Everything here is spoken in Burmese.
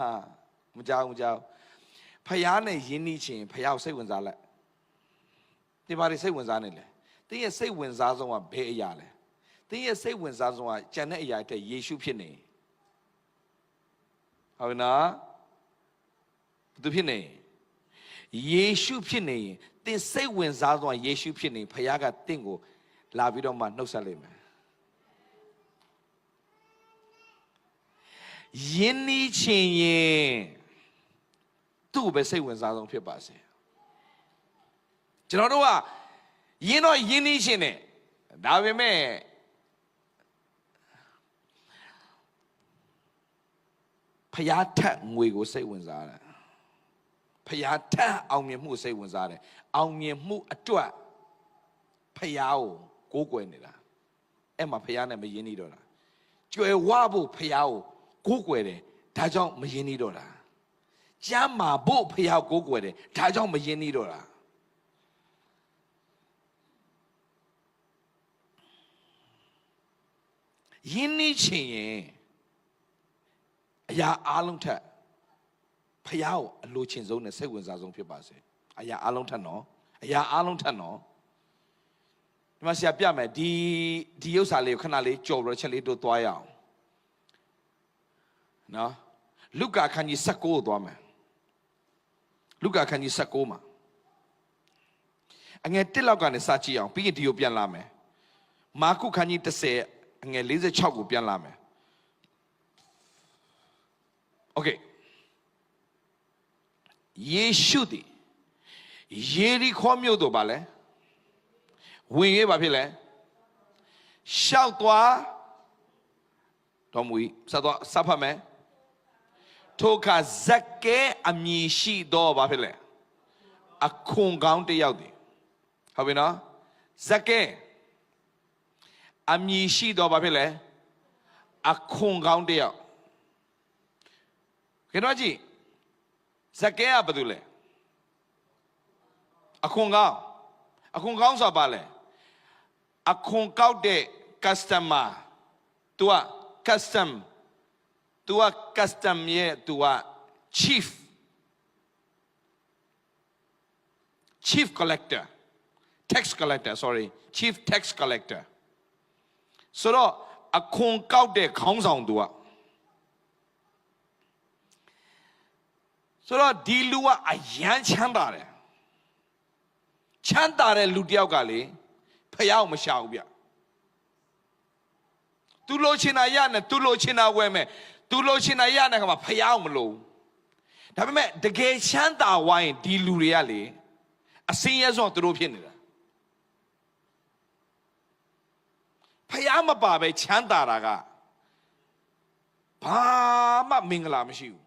ဟာမကြောက်မကြောက်ဖယားနဲ့ယဉ်နီးချင်းဖယားကိုစိတ်ဝင်စားလိုက်ဒီပါတွေစိတ်ဝင်စားနေလေတင်းရဲ့စိတ်ဝင်စားဆုံးကဘယ်အရာလဲတင်းရဲ့စိတ်ဝင်စားဆုံးကကျန်တဲ့အရာတဲ့ယေရှုဖြစ်နေဟုတ်ပြီနော်ဘသူဖြစ်နေယေရှုဖြစ်နေရင်တင်းစိတ်ဝင်စားဆုံးကယေရှုဖြစ်နေဖယားကတင့်ကိုလာပြီးတော့မှနှုတ်ဆက်လိုက်မယ် ယင်းနီးချင်းရင်သူ့ကိုပဲစိတ်ဝင်စားဆုံးဖြစ်ပါစေကျွန်တော်တို့ကယင်းတော့ယင်းနီးချင်းနဲ့ဒါပေမဲ့ဖျားထက်ငွေကိုစိတ်ဝင်စားတယ်ဖျားထက်အောင်မြင်မှုကိုစိတ်ဝင်စားတယ်အောင်မြင်မှုအတွက်ဖျားကိုကိုးကွယ်နေတာအဲ့မှာဖျားနဲ့မယင်းနေတော့တာကြွယ်ဝဖို့ဖျားကို ကိုးကွယ်တယ်ဒါကြောင့်မယင်းနေတော့တာကျမ်းမာဖို့ဖျားကိုကိုးကွယ်တယ်ဒါကြောင့်မယင်းနေတော့တာယင်းနေချင်ရင်အရာအားလုံးထက်ဖះကိုအလိုချင်ဆုံးနဲ့စိတ်ဝင်စားဆုံးဖြစ်ပါစေအရာအားလုံးထက်နော်အရာအားလုံးထက်နော်ဒီမှာဆရာပြမယ်ဒီဒီဥစ္စာလေးကိုခဏလေးကြော်ပြီးတော့ချက်လေးတို့သွားရအောင် နော်လုကာခန်းကြီး16ကိုသွားမယ်လုကာခန်းကြီး16မှာအငယ်1လောက်ကနေစကြည့်အောင်ပြီးရင်ဒီကိုပြန်လာမယ်မာကုခန်းကြီး30အငယ်46ကိုပြန်လာမယ်โอเคယေရှုသည်ယေရီခေါမြို့တို့ပါလဲဝင်ရေးပါဖြစ်လဲရှောက်သွားတော်မူ၏ဆက်သွားစဖတ်မယ် ထိုအခါဇက်ကေအမည်ရှိတော့ပါဖြစ်လဲအခွန်ကောင်းတစ်ယောက်သည်ဟုတ်ပြီနော်ဇက်ကေအမည်ရှိတော့ပါဖြစ်လဲအခွန်ကောင်းတစ်ယောက်ခင်ဗျားကြည့်ဇက်ကဲကဘာလုပ်လဲအခွန်ကောင်းအခွန်ကောင်းဆိုတာဘာလဲအခွန်ကောက်တဲ့ customer तू က custom तू က custom ရဲ့ तू က chief chief collector tax collector sorry chief tax collector ဆိုတော့အခွန်ကောက်တဲ့ခေါင်းဆောင် तू ကဆိုတော့ဒီလူကအယမ်းချမ်းသာတယ်ချမ်းသာတဲ့လူတစ်ယောက်ကလေဖះအောင်မရှာဘူးဗျသူလိုချင်တာရနဲ့သူလိုချင်တာဝဲမယ် သူလိုချင်တာရနဲ့ခါမှာဖះအောင်မလို့ဒါပေမဲ့တကယ်ချမ်းသာဝိုင်းဒီလူတွေကလေအစင်းရဲဆုံးသူတို့ဖြစ်နေတာဖះမပါပဲချမ်းသာတာကဘာမှမင်္ဂလာမရှိဘူး